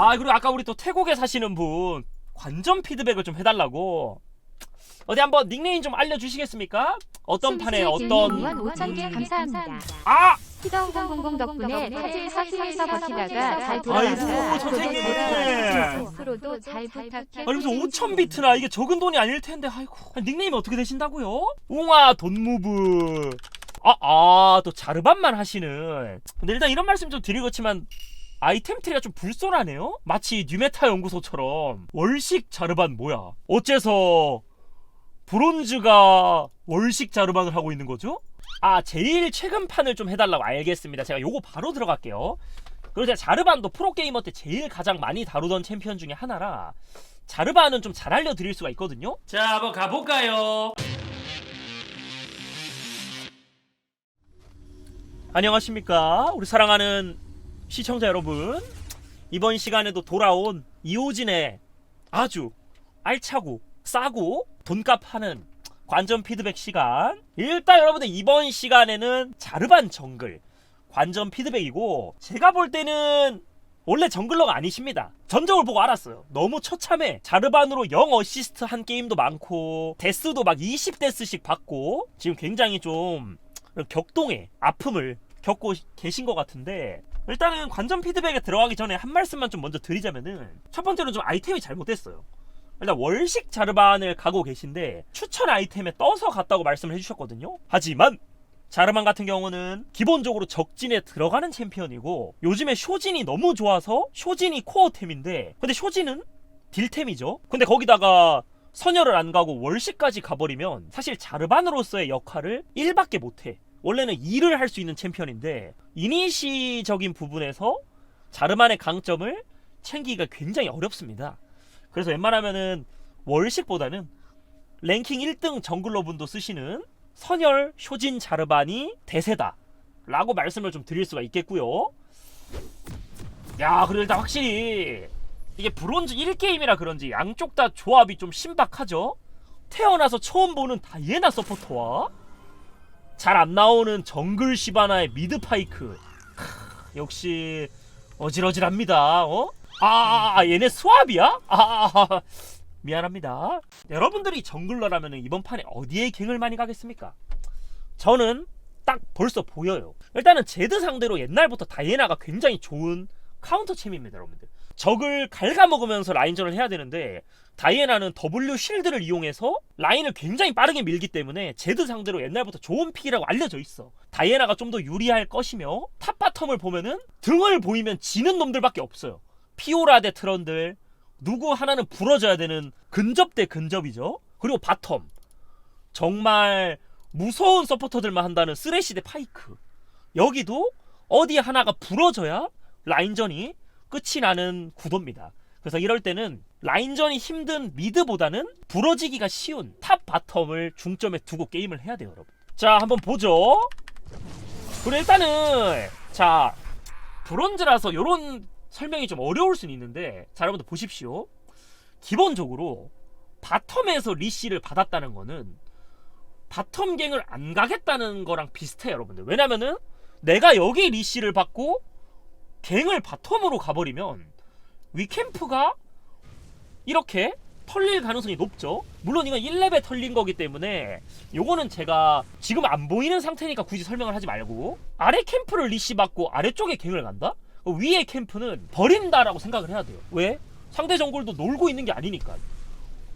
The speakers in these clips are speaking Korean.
아 그리고 아까 우리 또 태국에 사시는 분 관전 피드백을 좀 해달라고 어디 한번 닉네임 좀 알려주시겠습니까? 어떤 판에 어떤 원 5천 개 감사합니다. 아000 덕분에 사질 서시에서 버티다가 잘 아이고, 돌아왔다. 선생님. 앞으로도 잘 부탁해. 아니 무슨 5천 비트나 이게 적은 돈이 아닐 텐데 아이고 아니, 닉네임이 어떻게 되신다고요? 웅아 돈무브 아아또 자르반만 하시는 근데 일단 이런 말씀 좀 드리고 그렇지만 아이템 트리가 좀 불손하네요? 마치 뉴메타 연구소처럼. 월식 자르반 뭐야? 어째서 브론즈가 월식 자르반을 하고 있는 거죠? 아 제일 최근 판을 좀 해달라고 알겠습니다. 제가 요거 바로 들어갈게요. 그리고 제가 자르반도 프로게이머 때 제일 가장 많이 다루던 챔피언 중에 하나라 자르반은 좀 잘 알려드릴 수가 있거든요. 자 한번 가볼까요? 안녕하십니까? 우리 사랑하는 시청자 여러분 이번 시간에도 돌아온 이호진의 아주 알차고 싸고 돈값 하는 관전 피드백 시간 일단 여러분들 이번 시간에는 자르반 정글 관전 피드백이고 제가 볼 때는 원래 정글러가 아니십니다. 전적을 보고 알았어요. 너무 처참해. 자르반으로 0 어시스트 한 게임도 많고 데스도 막 20데스씩 받고 지금 굉장히 좀 격동의 아픔을 겪고 계신 것 같은데 일단은 관전 피드백에 들어가기 전에 한 말씀만 좀 먼저 드리자면은 첫 번째로 좀 아이템이 잘못됐어요. 일단 월식 자르반을 가고 계신데 추천 아이템에 떠서 갔다고 말씀을 해주셨거든요. 하지만 자르반 같은 경우는 기본적으로 적진에 들어가는 챔피언이고 요즘에 쇼진이 너무 좋아서 쇼진이 코어템인데 근데 쇼진은 딜템이죠. 근데 거기다가 선열을 안 가고 월식까지 가버리면 사실 자르반으로서의 역할을 1밖에 못해. 원래는 2를 할수 있는 챔피언인데 이니시적인 부분에서 자르반의 강점을 챙기기가 굉장히 어렵습니다. 그래서 웬만하면은 월식보다는 랭킹 1등 정글러분도 쓰시는 선열 쇼진 자르반이 대세다 라고 말씀을 좀 드릴 수가 있겠고요 야 그리고 일단 확실히 이게 브론즈 1게임이라 그런지 양쪽 다 조합이 좀 신박하죠 태어나서 처음 보는 다이애나 서포터와 잘 안 나오는 정글 시바나의 미드 파이크 크, 역시 어질어질합니다 어? 아, 아, 아 얘네? 아, 아, 아 미안합니다. 여러분들이 정글러라면 이번 판에 어디에 갱을 많이 가겠습니까? 저는 딱 벌써 보여요. 일단은 제드 상대로 옛날부터 다이애나가 굉장히 좋은 카운터 챔입니다, 여러분들. 적을 갉아먹으면서 라인전을 해야 되는데 다이애나는 W 쉴드를 이용해서 라인을 굉장히 빠르게 밀기 때문에 제드 상대로 옛날부터 좋은 픽이라고 알려져 있어. 다이애나가 좀 더 유리할 것이며 탑 바텀을 보면은 등을 보이면 지는 놈들밖에 없어요. 피오라 대 트런들, 누구 하나는 부러져야 되는 근접 대 근접이죠. 그리고 바텀. 정말 무서운 서포터들만 한다는 쓰레시 대 파이크. 여기도 어디 하나가 부러져야 라인전이 끝이 나는 구도입니다. 그래서 이럴 때는 라인전이 힘든 미드보다는 부러지기가 쉬운 탑 바텀을 중점에 두고 게임을 해야 돼요, 여러분. 자, 한번 보죠. 그리고 일단은 자 브론즈라서 요런 설명이 좀 어려울 수는 있는데 자 여러분들 보십시오 기본적으로 바텀에서 리시를 받았다는 거는 바텀 갱을 안 가겠다는 거랑 비슷해요 여러분들 왜냐면은 내가 여기 리시를 받고 갱을 바텀으로 가버리면 위캠프가 이렇게 털릴 가능성이 높죠 물론 이건 1렙에 털린 거기 때문에 요거는 제가 지금 안 보이는 상태니까 굳이 설명을 하지 말고 아래 캠프를 리시 받고 아래쪽에 갱을 간다? 위에 캠프는 버린다라고 생각을 해야 돼요. 왜? 상대 정글도 놀고 있는 게 아니니까.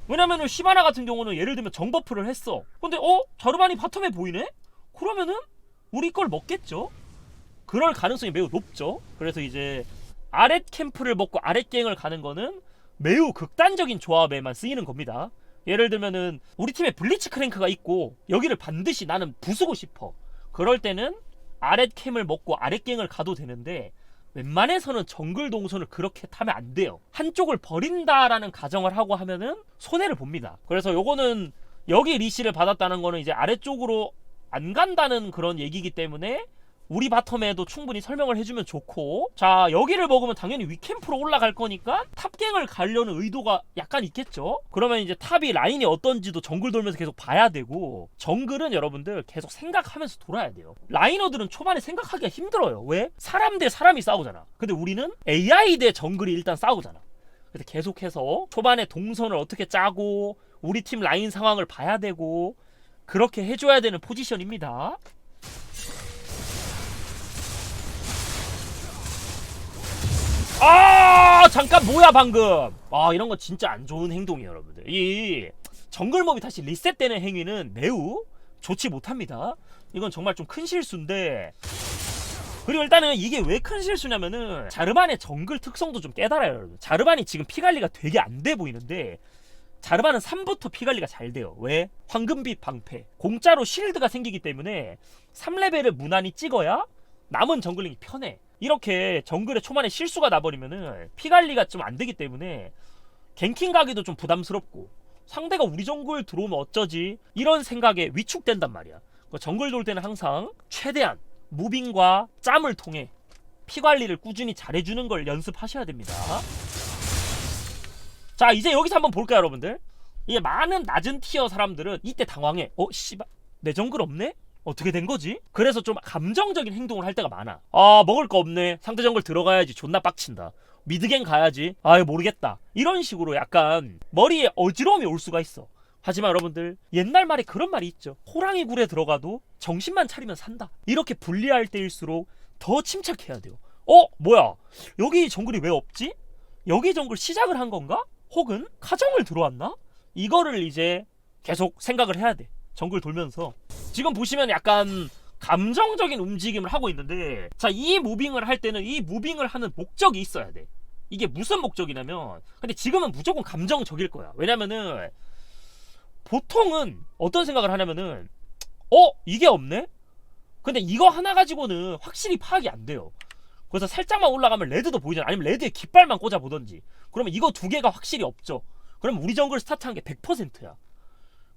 왜냐면은 시바나 같은 경우는 예를 들면 정버프를 했어. 근데 어? 자르반이 바텀에 보이네? 그러면은 우리 걸 먹겠죠? 그럴 가능성이 매우 높죠. 그래서 이제 아랫 캠프를 먹고 아랫 갱을 가는 거는 매우 극단적인 조합에만 쓰이는 겁니다. 예를 들면은 우리 팀에 블리츠 크랭크가 있고 여기를 반드시 나는 부수고 싶어. 그럴 때는 아랫 캠을 먹고 아랫 갱을 가도 되는데 웬만해서는 정글 동선을 그렇게 타면 안 돼요. 한쪽을 버린다라는 가정을 하고 하면은 손해를 봅니다. 그래서 요거는 여기 리시를 받았다는 거는 이제 아래쪽으로 안 간다는 그런 얘기이기 때문에 우리 바텀에도 충분히 설명을 해주면 좋고. 자 여기를 먹으면 당연히 위캠프로 올라갈 거니까 탑갱을 가려는 의도가 약간 있겠죠? 그러면 이제 탑이 라인이 어떤지도 정글 돌면서 계속 봐야 되고. 정글은 여러분들 계속 생각하면서 돌아야 돼요. 라이너들은 초반에 생각하기가 힘들어요. 왜? 사람 대 사람이 싸우잖아. 근데 우리는 AI 대 정글이 일단 싸우잖아. 그래서 계속해서 초반에 동선을 어떻게 짜고 우리 팀 라인 상황을 봐야 되고 그렇게 해줘야 되는 포지션입니다 아 잠깐 뭐야 방금? 아 이런 거 진짜 안 좋은 행동이에요 여러분들. 이 정글몹이 다시 리셋되는 행위는 매우 좋지 못합니다. 이건 정말 좀 큰 실수인데. 그리고 일단은 이게 왜 큰 실수냐면은 자르반의 정글 특성도 좀 깨달아요 여러분 자르반이 지금 피관리가 되게 안 돼 보이는데 자르반은 3부터 피관리가 잘 돼요. 왜? 황금빛 방패. 공짜로 실드가 생기기 때문에 3레벨을 무난히 찍어야 남은 정글링이 편해 이렇게 정글에 초반에 실수가 나버리면은 피관리가 좀 안 되기 때문에 갱킹 가기도 좀 부담스럽고 상대가 우리 정글 들어오면 어쩌지? 이런 생각에 위축된단 말이야. 그 정글 돌 때는 항상 최대한 무빙과 짬을 통해 피 관리를 꾸준히 잘해주는 걸 연습하셔야 됩니다. 자 이제 여기서 한번 볼까요 여러분들? 이게 많은 낮은 티어 사람들은 이때 당황해. 어 씨발 내 정글 없네? 어떻게 된 거지? 그래서 좀 감정적인 행동을 할 때가 많아. 아, 먹을 거 없네. 상대 정글 들어가야지. 존나 빡친다. 미드갱 가야지. 아유, 모르겠다. 이런 식으로 약간 머리에 어지러움이 올 수가 있어. 하지만 여러분들, 옛날 말에 그런 말이 있죠. 호랑이 굴에 들어가도 정신만 차리면 산다. 이렇게 불리할 때일수록 더 침착해야 돼요. 어? 뭐야? 여기 정글이 왜 없지? 여기 정글 시작을 한 건가? 혹은 카정을 들어왔나? 이거를 이제 계속 생각을 해야 돼. 정글 돌면서. 지금 보시면 약간 감정적인 움직임을 하고 있는데 자 이 무빙을 할 때는 이 무빙을 하는 목적이 있어야 돼. 이게 무슨 목적이냐면 근데 지금은 무조건 감정적일 거야. 왜냐면은 보통은 어떤 생각을 하냐면은 어? 이게 없네? 근데 이거 하나 가지고는 확실히 파악이 안 돼요. 그래서 살짝만 올라가면 레드도 보이잖아. 아니면 레드에 깃발만 꽂아 보던지. 그러면 이거 두 개가 확실히 없죠. 그럼 우리 정글 스타트한 게 100%야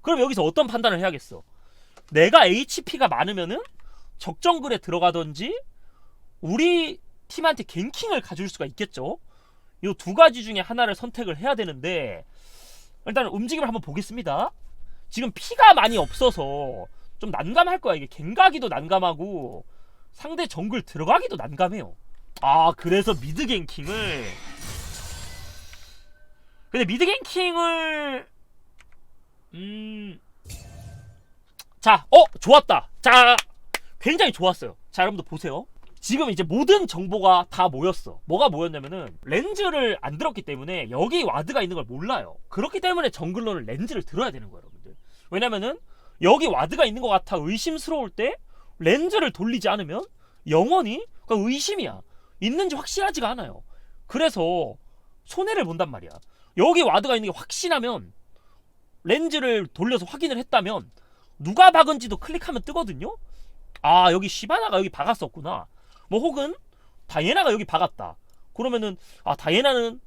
그럼 여기서 어떤 판단을 해야겠어 내가 HP가 많으면은 적정글에 들어가든지 우리 팀한테 갱킹을 가줄 수가 있겠죠. 이 두 가지 중에 하나를 선택을 해야 되는데 일단 움직임을 한번 보겠습니다. 지금 피가 많이 없어서 좀 난감할 거야. 이게 갱가기도 난감하고 상대 정글 들어가기도 난감해요. 아 그래서 미드 갱킹을 근데 미드 갱킹을 음 자, 어, 좋았다. 자, 굉장히 좋았어요. 자, 여러분들 보세요. 지금 이제 모든 정보가 다 모였어. 뭐가 모였냐면은 렌즈를 안 들었기 때문에 여기 와드가 있는 걸 몰라요. 그렇기 때문에 정글러는 렌즈를 들어야 되는 거예요, 여러분들. 왜냐면은 여기 와드가 있는 것 같아 의심스러울 때 렌즈를 돌리지 않으면 영원히 그 의심이야. 있는지 확실하지가 않아요. 그래서 손해를 본단 말이야. 여기 와드가 있는 게 확신하면 렌즈를 돌려서 확인을 했다면 누가 박은지도 클릭하면 뜨거든요. 아 여기 시바나가 여기 박았었구나. 뭐 혹은 다이애나가 여기 박았다. 그러면은 아 다이애나는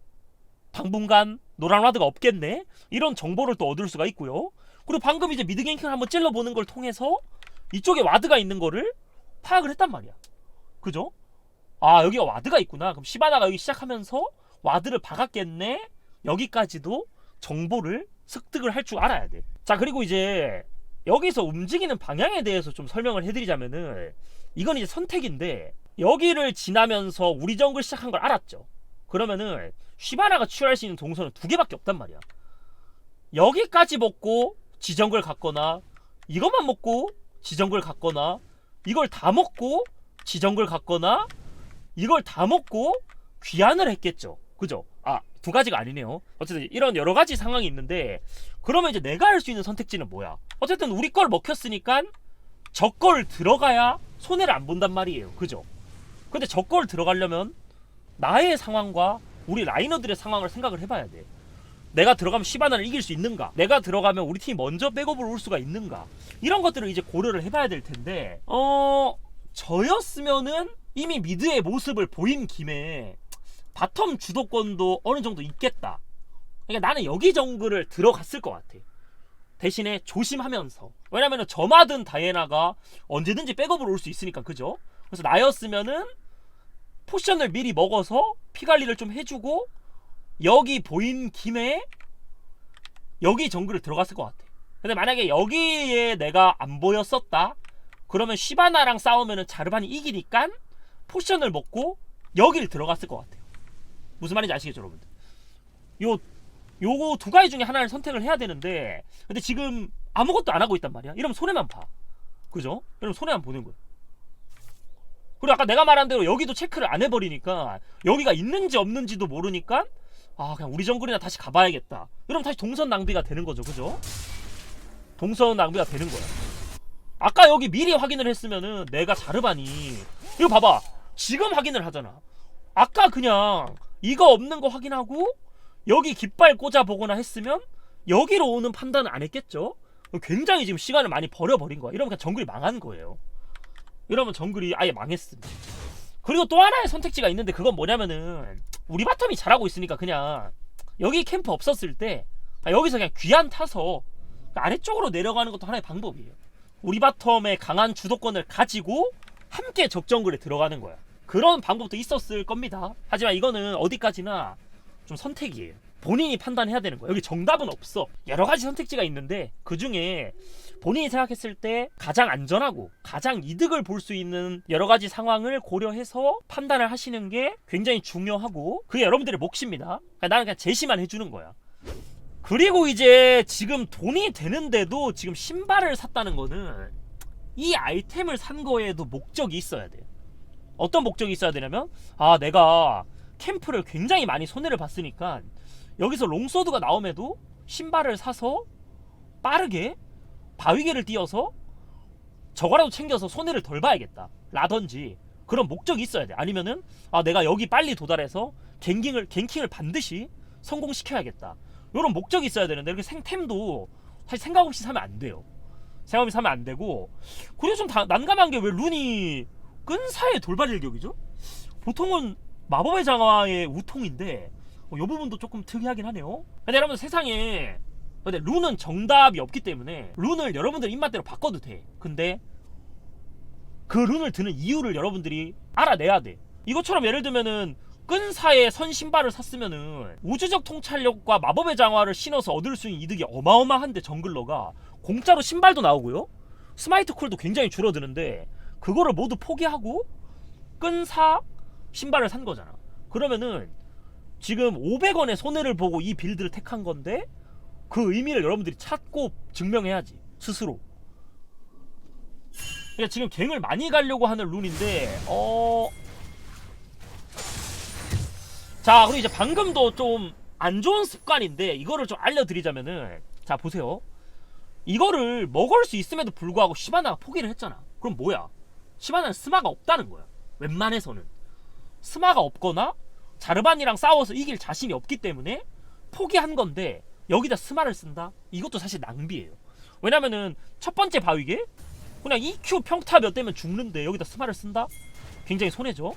당분간 노란 와드가 없겠네. 이런 정보를 또 얻을 수가 있고요. 그리고 방금 이제 미드 갱킹을 한번 찔러보는 걸 통해서 이쪽에 와드가 있는 거를 파악을 했단 말이야. 그죠? 아 여기가 와드가 있구나. 그럼 시바나가 여기 시작하면서 와드를 박았겠네. 여기까지도 정보를 습득을 할 줄 알아야 돼. 자 그리고 이제 여기서 움직이는 방향에 대해서 좀 설명을 해드리자면은 이건 이제 선택인데 여기를 지나면서 우리 정글 시작한 걸 알았죠. 그러면은 쉬바나가 취할 수 있는 동선은 두 개밖에 없단 말이야. 여기까지 먹고 지정글 갔거나 이것만 먹고 지정글 갔거나 이걸 다 먹고 지정글 갔거나 이걸 다 먹고 귀환을 했겠죠. 그죠? 아, 두 가지가 아니네요. 어쨌든 이런 여러 가지 상황이 있는데 그러면 이제 내가 할 수 있는 선택지는 뭐야? 어쨌든 우리 걸 먹혔으니까 저 걸 들어가야 손해를 안 본단 말이에요. 그죠? 근데 저 걸 들어가려면 나의 상황과 우리 라이너들의 상황을 생각을 해봐야 돼. 내가 들어가면 시바나를 이길 수 있는가? 내가 들어가면 우리 팀이 먼저 백업을 올 수가 있는가? 이런 것들을 이제 고려를 해봐야 될 텐데, 어, 저였으면은 이미 미드의 모습을 보인 김에 바텀 주도권도 어느 정도 있겠다. 그러니까 나는 여기 정글을 들어갔을 것 같아. 대신에 조심하면서. 왜냐면은 저마든 다이애나가 언제든지 백업을 올수 있으니까, 그죠? 그래서 나였으면은 포션을 미리 먹어서 피 관리를 좀 해주고 여기 보인 김에 여기 정글을 들어갔을 것 같아. 근데 만약에 여기에 내가 안 보였었다. 그러면 시바나랑 싸우면은 자르반이 이기니까 포션을 먹고 여길 들어갔을 것 같아요. 무슨 말인지 아시겠죠, 여러분들? 요 요거 두 가지 중에 하나를 선택을 해야 되는데 근데 지금 아무것도 안 하고 있단 말이야. 이러면 손해만 봐. 그죠? 이러면 손해만 보는 거야. 그리고 아까 내가 말한 대로 여기도 체크를 안 해버리니까 여기가 있는지 없는지도 모르니까 아 그냥 우리 정글이나 다시 가봐야겠다. 이러면 다시 동선 낭비가 되는 거죠, 그죠? 동선 낭비가 되는 거야. 아까 여기 미리 확인을 했으면은 내가 자르바니 이거 봐봐 지금 확인을 하잖아. 아까 그냥 이거 없는 거 확인하고 여기 깃발 꽂아 보거나 했으면 여기로 오는 판단은 안 했겠죠. 굉장히 지금 시간을 많이 버려버린 거야. 이러면 정글이 망한 거예요. 이러면 정글이 아예 망했습니다. 그리고 또 하나의 선택지가 있는데 그건 뭐냐면은 우리 바텀이 잘하고 있으니까 그냥 여기 캠프 없었을 때 아, 여기서 그냥 귀한 타서 아래쪽으로 내려가는 것도 하나의 방법이에요. 우리 바텀의 강한 주도권을 가지고 함께 적정글에 들어가는 거야. 그런 방법도 있었을 겁니다. 하지만 이거는 어디까지나 좀 선택이에요. 본인이 판단해야 되는 거야. 여기 정답은 없어. 여러 가지 선택지가 있는데 그 중에 본인이 생각했을 때 가장 안전하고 가장 이득을 볼 수 있는 여러 가지 상황을 고려해서 판단을 하시는 게 굉장히 중요하고 그게 여러분들의 몫입니다. 그러니까 나는 그냥 제시만 해주는 거야. 그리고 이제 지금 돈이 되는데도 지금 신발을 샀다는 거는 이 아이템을 산 거에도 목적이 있어야 돼요. 어떤 목적이 있어야 되냐면 아 내가 캠프를 굉장히 많이 손해를 봤으니까 여기서 롱소드가 나옴에도 신발을 사서 빠르게 바위개를 띄어서 저거라도 챙겨서 손해를 덜 봐야겠다. 라든지 그런 목적이 있어야 돼. 아니면은 아 내가 여기 빨리 도달해서 갱킹을 갱킹을 반드시 성공시켜야겠다. 이런 목적이 있어야 되는데 이렇게 생템도 사실 생각 없이 사면 안 돼요. 생각 없이 사면 안 되고 그리고 좀 다- 난감한 게 왜 룬이 끈사의 돌발 일격이죠 보통은 마법의 장화의 우통인데 어, 이 부분도 조금 특이하긴 하네요. 근데 여러분 세상에 근데 룬은 정답이 없기 때문에 룬을 여러분들 입맛대로 바꿔도 돼. 근데 그 룬을 드는 이유를 여러분들이 알아내야 돼. 이것처럼 예를 들면은 끈사의 선 신발을 샀으면은 우주적 통찰력과 마법의 장화를 신어서 얻을 수 있는 이득이 어마어마한데 정글러가 공짜로 신발도 나오고요. 스마이트 쿨도 굉장히 줄어드는데 그거를 모두 포기하고 끈사 신발을 산 거잖아. 그러면은 지금 500원의 손해를 보고 이 빌드를 택한 건데 그 의미를 여러분들이 찾고 증명해야지 스스로. 그러니까 지금 갱을 많이 가려고 하는 룬인데 어. 자 그리고 이제 방금도 좀 안 좋은 습관인데 이거를 좀 알려드리자면은 자 보세요. 이거를 먹을 수 있음에도 불구하고 시바나가 포기를 했잖아. 그럼 뭐야? 시바나는 스마가 없다는 거야. 웬만해서는. 스마가 없거나 자르반이랑 싸워서 이길 자신이 없기 때문에 포기한 건데 여기다 스마를 쓴다? 이것도 사실 낭비예요. 왜냐면은 첫 번째 바위게 그냥 EQ 평타 몇 대면 죽는데 여기다 스마를 쓴다? 굉장히 손해죠.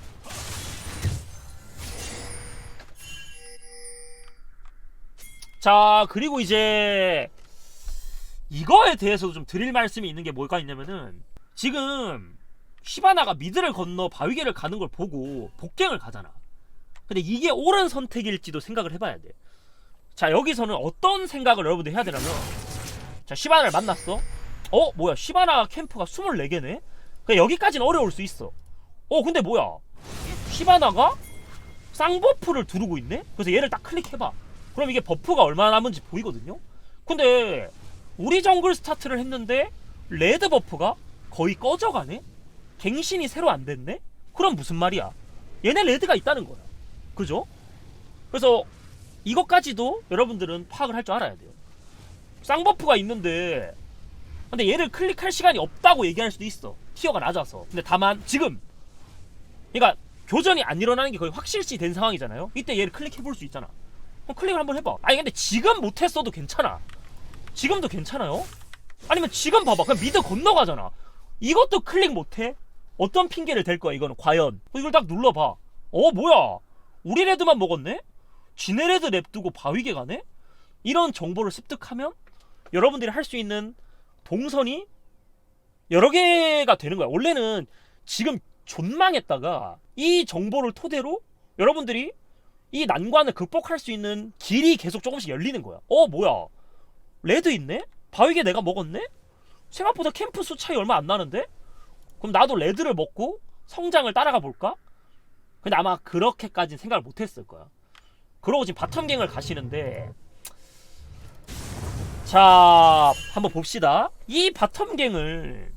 자 그리고 이제 이거에 대해서도 좀 드릴 말씀이 있는 게 뭐가 있냐면은 지금 시바나가 미드를 건너 바위계를 가는 걸 보고 복갱을 가잖아. 근데 이게 옳은 선택일지도 생각을 해봐야 돼. 자 여기서는 어떤 생각을 여러분들 해야 되냐면 자 시바나를 만났어. 어 뭐야 시바나 캠프가 24개네. 그러니까 여기까지는 어려울 수 있어. 어 근데 뭐야 시바나가 쌍버프를 두르고 있네. 그래서 얘를 딱 클릭해봐. 그럼 이게 버프가 얼마나 남은지 보이거든요. 근데 우리 정글 스타트를 했는데 레드 버프가 거의 꺼져가네. 갱신이 새로 안 됐네? 그럼 무슨 말이야? 얘네 레드가 있다는 거야. 그죠? 그래서 이것까지도 여러분들은 파악을 할 줄 알아야 돼요. 쌍버프가 있는데 근데 얘를 클릭할 시간이 없다고 얘기할 수도 있어. 티어가 낮아서. 근데 다만 지금 그러니까 교전이 안 일어나는 게 거의 확실시 된 상황이잖아요. 이때 얘를 클릭해 볼 수 있잖아. 그럼 클릭을 한번 해봐. 아니 근데 지금 못했어도 괜찮아. 지금도 괜찮아요? 아니면 지금 봐봐. 그냥 미드 건너가잖아. 이것도 클릭 못해? 어떤 핑계를 댈 거야 이거는 과연 어, 이걸 딱 눌러봐 어 뭐야 우리 레드만 먹었네 지네 레드 냅두고 바위게 가네 이런 정보를 습득하면 여러분들이 할 수 있는 동선이 여러 개가 되는 거야 원래는 지금 존망했다가 이 정보를 토대로 여러분들이 이 난관을 극복할 수 있는 길이 계속 조금씩 열리는 거야. 어 뭐야? 레드 있네? 바위게 내가 먹었네? 생각보다 캠프 수 차이 얼마 안 나는데? 그럼 나도 레드를 먹고 성장을 따라가 볼까? 근데 아마 그렇게까지는 생각을 못 했을 거야. 그러고 지금 바텀갱을 가시는데 자 한번 봅시다. 이 바텀갱을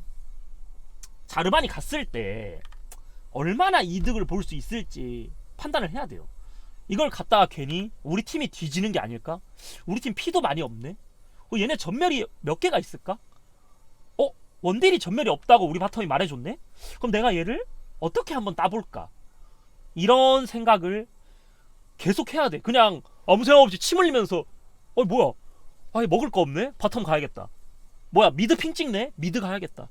자르반이 갔을 때 얼마나 이득을 볼 수 있을지 판단을 해야 돼요. 이걸 갖다가 괜히 우리 팀이 뒤지는 게 아닐까? 우리 팀 피도 많이 없네. 어, 얘네 전멸이 몇 개가 있을까? 어 원딜이 전멸이 없다고 우리 바텀이 말해줬네. 그럼 내가 얘를 어떻게 한번 따볼까? 이런 생각을 계속 해야 돼. 그냥 아무 생각 없이 침 흘리면서 어 뭐야? 아니 먹을 거 없네. 바텀 가야겠다. 뭐야 미드 핑 찍네. 미드 가야겠다.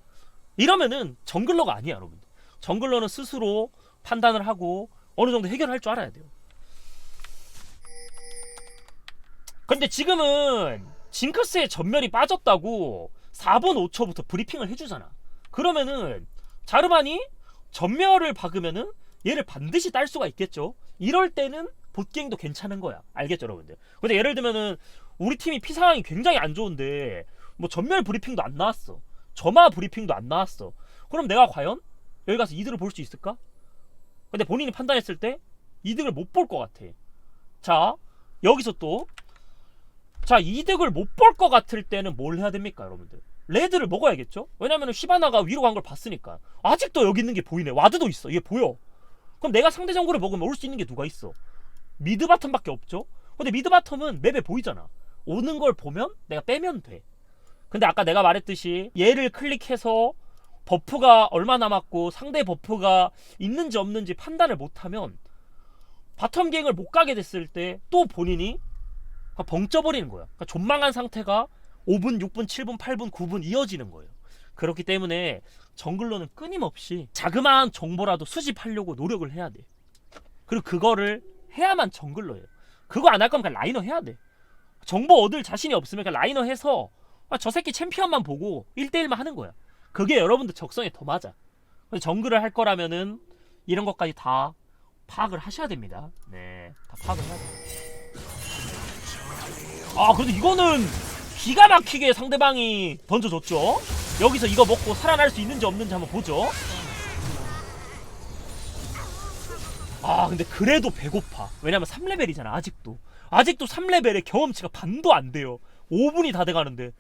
이러면은 정글러가 아니야, 여러분. 정글러는 스스로 판단을 하고 어느 정도 해결할 줄 알아야 돼요. 근데 지금은 징크스의 전멸이 빠졌다고 4분 5초부터 브리핑을 해주잖아. 그러면은 자르반이 전멸을 박으면은 얘를 반드시 딸 수가 있겠죠. 이럴 때는 보갱도 괜찮은 거야. 알겠죠, 여러분들? 근데 예를 들면은 우리 팀이 피 상황이 굉장히 안 좋은데 뭐 전멸 브리핑도 안 나왔어. 점화 브리핑도 안 나왔어. 그럼 내가 과연 여기 가서 이득을 볼 수 있을까? 근데 본인이 판단했을 때 이득을 못 볼 것 같아. 자, 여기서 또 자, 이득을 못 볼 것 같을 때는 뭘 해야 됩니까, 여러분들? 레드를 먹어야겠죠? 왜냐면 시바나가 위로 간 걸 봤으니까. 아직도 여기 있는 게 보이네. 와드도 있어. 이게 보여. 그럼 내가 상대 정글을 먹으면 올 수 있는 게 누가 있어? 미드 바텀밖에 없죠? 근데 미드 바텀은 맵에 보이잖아. 오는 걸 보면 내가 빼면 돼. 근데 아까 내가 말했듯이 얘를 클릭해서 버프가 얼마 남았고 상대 버프가 있는지 없는지 판단을 못하면 바텀 갱을 못 가게 됐을 때 또 본인이 벙쪄버리는 거야. 그러니까 존망한 상태가 5분, 6분, 7분, 8분, 9분 이어지는 거예요. 그렇기 때문에 정글러는 끊임없이 자그마한 정보라도 수집하려고 노력을 해야 돼. 그리고 그거를 해야만 정글러예요. 그거 안 할 거면 그냥 라이너 해야 돼. 정보 얻을 자신이 없으면 그냥 라이너 해서 아, 저 새끼 챔피언만 보고 1대1만 하는 거야. 그게 여러분들 적성에 더 맞아. 정글을 할 거라면은 이런 것까지 다 파악을 하셔야 됩니다. 네, 다 파악을 해야 돼요. 아, 그래도 이거는 기가 막히게 상대방이 던져줬죠. 여기서 이거 먹고 살아날 수 있는지 없는지 한번 보죠. 아, 근데 그래도 배고파. 왜냐면 3레벨이잖아, 아직도. 아직도 3레벨에 경험치가 반도 안 돼요. 5분이 다 돼가는데.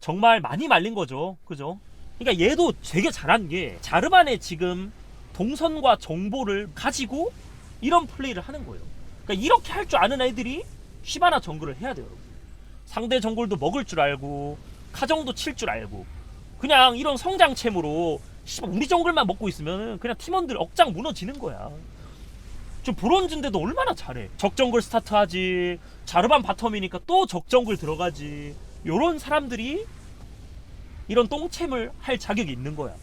정말 많이 말린 거죠. 그죠? 그러니까 얘도 되게 잘한 게 자르반의 지금 동선과 정보를 가지고 이런 플레이를 하는 거예요. 그러니까 이렇게 할 줄 아는 애들이 쉬바나 정글을 해야 돼요. 여러분. 상대 정글도 먹을 줄 알고 카정도 칠 줄 알고 그냥 이런 성장챔으로 우리 정글만 먹고 있으면 그냥 팀원들 억장 무너지는 거야. 좀 브론즈인데도 얼마나 잘해. 적정글 스타트하지. 자르반 바텀이니까 또 적정글 들어가지. 요런 사람들이 이런 똥챔을 할 자격이 있는 거야.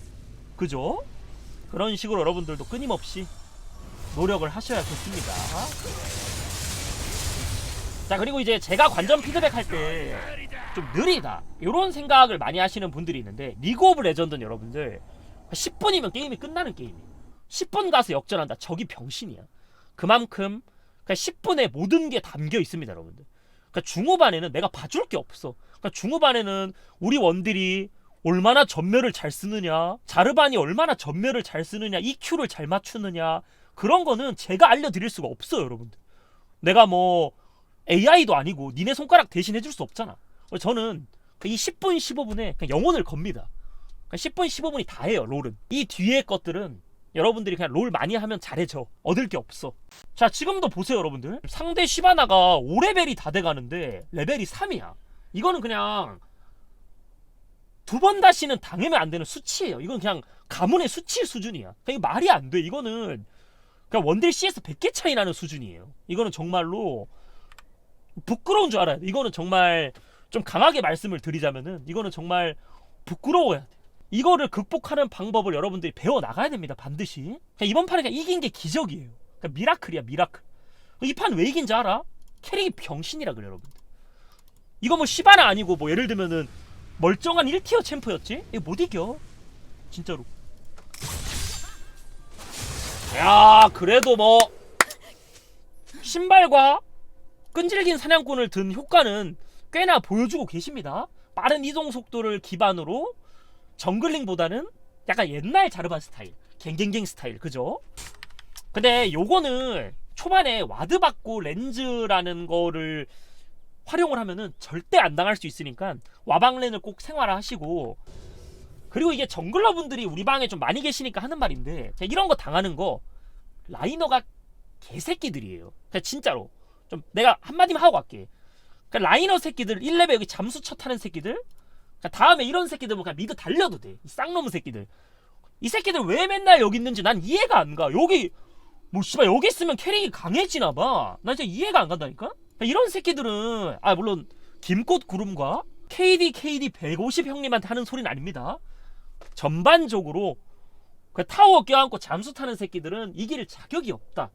그죠? 그런 식으로 여러분들도 끊임없이 노력을 하셔야겠습니다. 자, 그리고 이제 제가 관전 피드백 할 때 좀 느리다. 이런 생각을 많이 하시는 분들이 있는데, 리그 오브 레전드는 여러분들 10분이면 게임이 끝나는 게임이에요. 10분 가서 역전한다. 저기 병신이야. 그만큼 그러니까 10분에 모든 게 담겨 있습니다, 여러분들. 그러니까 중후반에는 내가 봐줄 게 없어. 그러니까 중후반에는 우리 원들이 얼마나 전멸을 잘 쓰느냐, 자르반이 얼마나 전멸을 잘 쓰느냐, EQ를 잘 맞추느냐 그런 거는 제가 알려드릴 수가 없어요, 여러분들. 내가 뭐 AI도 아니고 니네 손가락 대신 해줄 수 없잖아. 저는 그이 10분, 15분에 그냥 영혼을 겁니다. 그러니까 10분, 15분이 다예요, 롤은. 이 뒤에 것들은 여러분들이 그냥 롤 많이 하면 잘해져. 얻을 게 없어. 자, 지금도 보세요, 여러분들. 상대 시바나가 5레벨이 다 돼가는데 레벨이 3이야. 이거는 그냥 두 번 다시는 당하면 안 되는 수치예요. 이건 그냥 가문의 수치 수준이야. 이거 말이 안 돼. 이거는 그냥 원딜 CS 100개 차이 나는 수준이에요. 이거는 정말로 부끄러운 줄 알아요. 이거는 정말 좀 강하게 말씀을 드리자면은 이거는 정말 부끄러워야 돼. 이거를 극복하는 방법을 여러분들이 배워 나가야 됩니다. 반드시. 그냥 이번 판에 그냥 이긴 게 기적이에요. 그러니까 미라클이야, 미라클. 이 판 왜 이긴지 알아? 캐릭이 병신이라 그래, 여러분들. 이거 뭐 시바나 아니고 뭐 예를 들면은 멀쩡한 1티어 챔프였지? 이거 못 이겨. 진짜로. 야 그래도 뭐 신발과 끈질긴 사냥꾼을 든 효과는 꽤나 보여주고 계십니다. 빠른 이동 속도를 기반으로 정글링보다는 약간 옛날 자르반 스타일, 갱갱갱 스타일, 그죠? 근데 요거는 초반에 와드 받고 렌즈라는 거를 활용을 하면은 절대 안 당할 수 있으니까 와방렌을 꼭 생활화하시고 그리고 이게 정글러분들이 우리 방에 좀 많이 계시니까 하는 말인데 이런 거 당하는 거 라이너가 개새끼들이에요. 진짜로 좀 내가 한마디만 하고 갈게. 그러니까 라이너 새끼들 1레벨 여기 잠수 쳐 타는 새끼들 그러니까 다음에 이런 새끼들 뭐 그냥 미드 달려도 돼. 이 쌍놈의 새끼들. 이 새끼들 왜 맨날 여기 있는지 난 이해가 안 가. 여기 뭐 씨발 여기 있으면 캐릭이 강해지나 봐. 난 진짜 이해가 안 간다니까. 그러니까 이런 새끼들은 아 물론 김꽃 구름과 KD KD 150 형님한테 하는 소리는 아닙니다. 전반적으로 그 타워 껴안고 잠수 타는 새끼들은 이길 자격이 없다.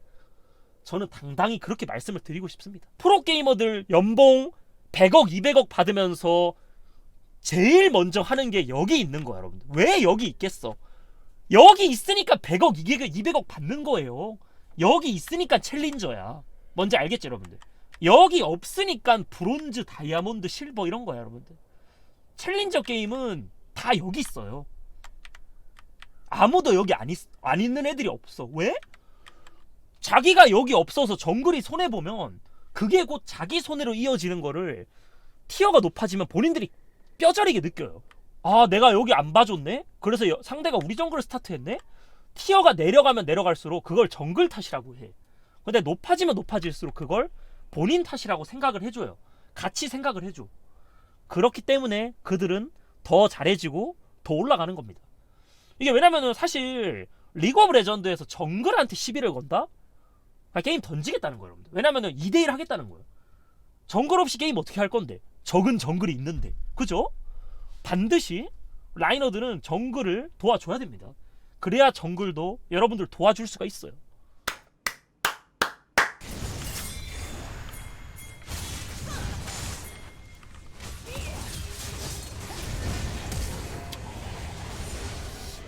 저는 당당히 그렇게 말씀을 드리고 싶습니다. 프로게이머들 연봉 100억, 200억 받으면서 제일 먼저 하는 게 여기 있는 거야, 여러분들. 왜 여기 있겠어? 여기 있으니까 100억, 200억, 200억 받는 거예요. 여기 있으니까 챌린저야. 뭔지 알겠죠, 여러분들? 여기 없으니까 브론즈, 다이아몬드, 실버 이런 거야, 여러분들. 챌린저 게임은 다 여기 있어요. 아무도 여기 안, 있, 안 있는 애들이 없어. 왜? 자기가 여기 없어서 정글이 손해 보면 그게 곧 자기 손해로 이어지는 거를 티어가 높아지면 본인들이 뼈저리게 느껴요. 아, 내가 여기 안 봐줬네? 그래서 여- 상대가 우리 정글을 스타트했네? 티어가 내려가면 내려갈수록 그걸 정글 탓이라고 해. 근데 높아지면 높아질수록 그걸 본인 탓이라고 생각을 해줘요. 같이 생각을 해줘. 그렇기 때문에 그들은 더 잘해지고 더 올라가는 겁니다. 이게 왜냐면은 사실 리그 오브 레전드에서 정글한테 시비를 건다? 그냥 게임 던지겠다는 거예요, 여러분들. 왜냐면은 2대1 하겠다는 거예요. 정글 없이 게임 어떻게 할 건데? 적은 정글이 있는데. 그죠? 반드시 라이너들은 정글을 도와줘야 됩니다. 그래야 정글도 여러분들 도와줄 수가 있어요.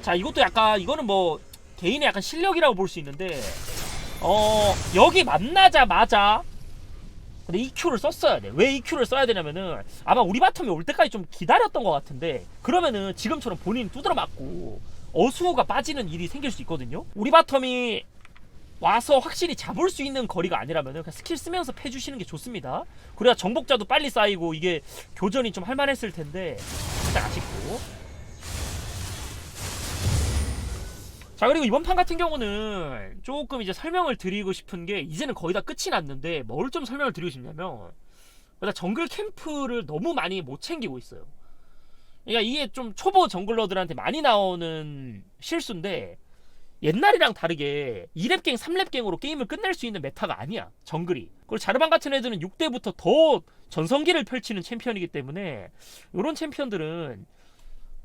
자, 이것도 약간 이거는 뭐 개인의 약간 실력이라고 볼 수 있는데 어 여기 만나자마자 근데 EQ를 썼어야 돼. 왜 EQ를 써야 되냐면은 아마 우리 바텀이 올 때까지 좀 기다렸던 것 같은데 그러면은 지금처럼 본인 두드러 맞고 어수호가 빠지는 일이 생길 수 있거든요. 우리 바텀이 와서 확실히 잡을 수 있는 거리가 아니라면은 그냥 스킬 쓰면서 패주시는 게 좋습니다. 그래야 정복자도 빨리 쌓이고 이게 교전이 좀 할만했을 텐데 살짝 아쉽고 자 그리고 이번 판 같은 경우는 조금 이제 설명을 드리고 싶은 게 이제는 거의 다 끝이 났는데 뭘 좀 설명을 드리고 싶냐면 일단 정글 캠프를 너무 많이 못 챙기고 있어요. 그러니까 이게 좀 초보 정글러들한테 많이 나오는 실수인데 옛날이랑 다르게 2렙갱, 3렙갱으로 게임을 끝낼 수 있는 메타가 아니야. 정글이. 그리고 자르반 같은 애들은 6대부터 더 전성기를 펼치는 챔피언이기 때문에 이런 챔피언들은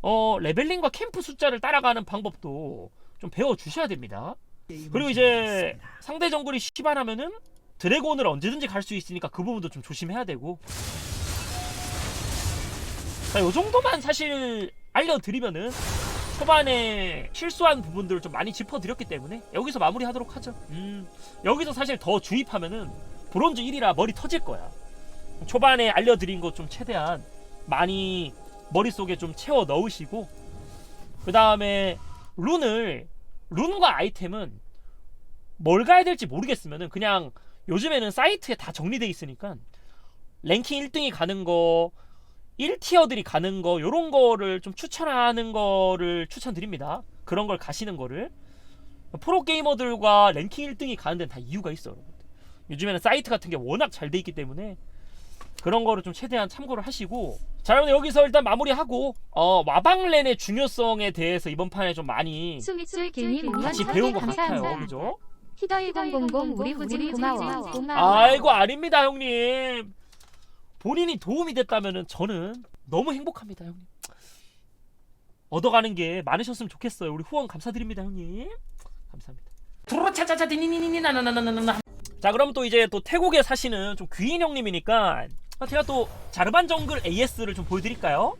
어 레벨링과 캠프 숫자를 따라가는 방법도 좀 배워 주셔야 됩니다. 그리고 이제 상대 정글이 시반하면은 드래곤을 언제든지 갈 수 있으니까 그 부분도 좀 조심해야 되고. 자, 요 정도만 사실 알려드리면은 초반에 실수한 부분들을 좀 많이 짚어드렸기 때문에 여기서 마무리하도록 하죠. 음, 여기서 사실 더 주입하면은 브론즈 1이라 머리 터질 거야. 초반에 알려드린 거좀 최대한 많이 머릿속에 좀 채워 넣으시고 그 다음에 룬을 룬과 아이템은 뭘 가야 될지 모르겠으면은 그냥 요즘에는 사이트에 다 정리돼 있으니까 랭킹 1등이 가는 거 1티어들이 가는 거 요런 거를 좀 추천하는 거를 추천드립니다. 그런 걸 가시는 거를 프로 게이머들과 랭킹 1등이 가는 데는 다 이유가 있어요, 여러분들. 요즘에는 사이트 같은 게 워낙 잘 돼 있기 때문에 그런 거를 좀 최대한 참고를 하시고. 자 여러분 여기서 일단 마무리하고 어 와방렌의 중요성에 대해서 이번 판에 좀 많이 같이 배운 것 같아요 감사합니다. 그죠? 히더 1000 우리 후진 고마워. 아이고 아닙니다 형님. 본인이 도움이 됐다면은 저는 너무 행복합니다 형님. 얻어가는 게 많으셨으면 좋겠어요. 우리 후원 감사드립니다 형님. 감사합니다. 두루차차차 디니니니나나나나나나. 자 그럼 또 이제 또 태국에 사시는 좀 귀인 형님이니까 제가 또 자르반 정글 AS를 좀 보여드릴까요?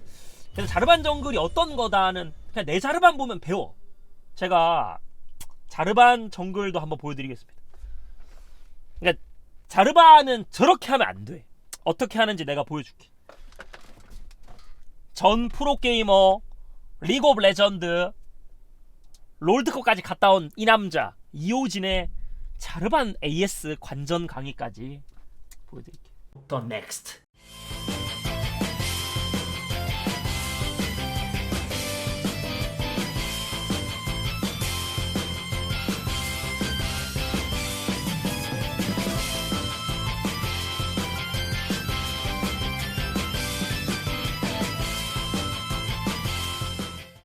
그래서 자르반 정글이 어떤 거다는 그냥 내 자르반 보면 배워 제가 자르반 정글도 한번 보여드리겠습니다. 그러니까 자르반은 저렇게 하면 안 돼. 어떻게 하는지 내가 보여줄게. 전 프로게이머, 리그 오브 레전드, 롤드컵까지 갔다 온 이 남자 이호진의 자르반 AS 관전 강의까지 보여드릴게요. the next.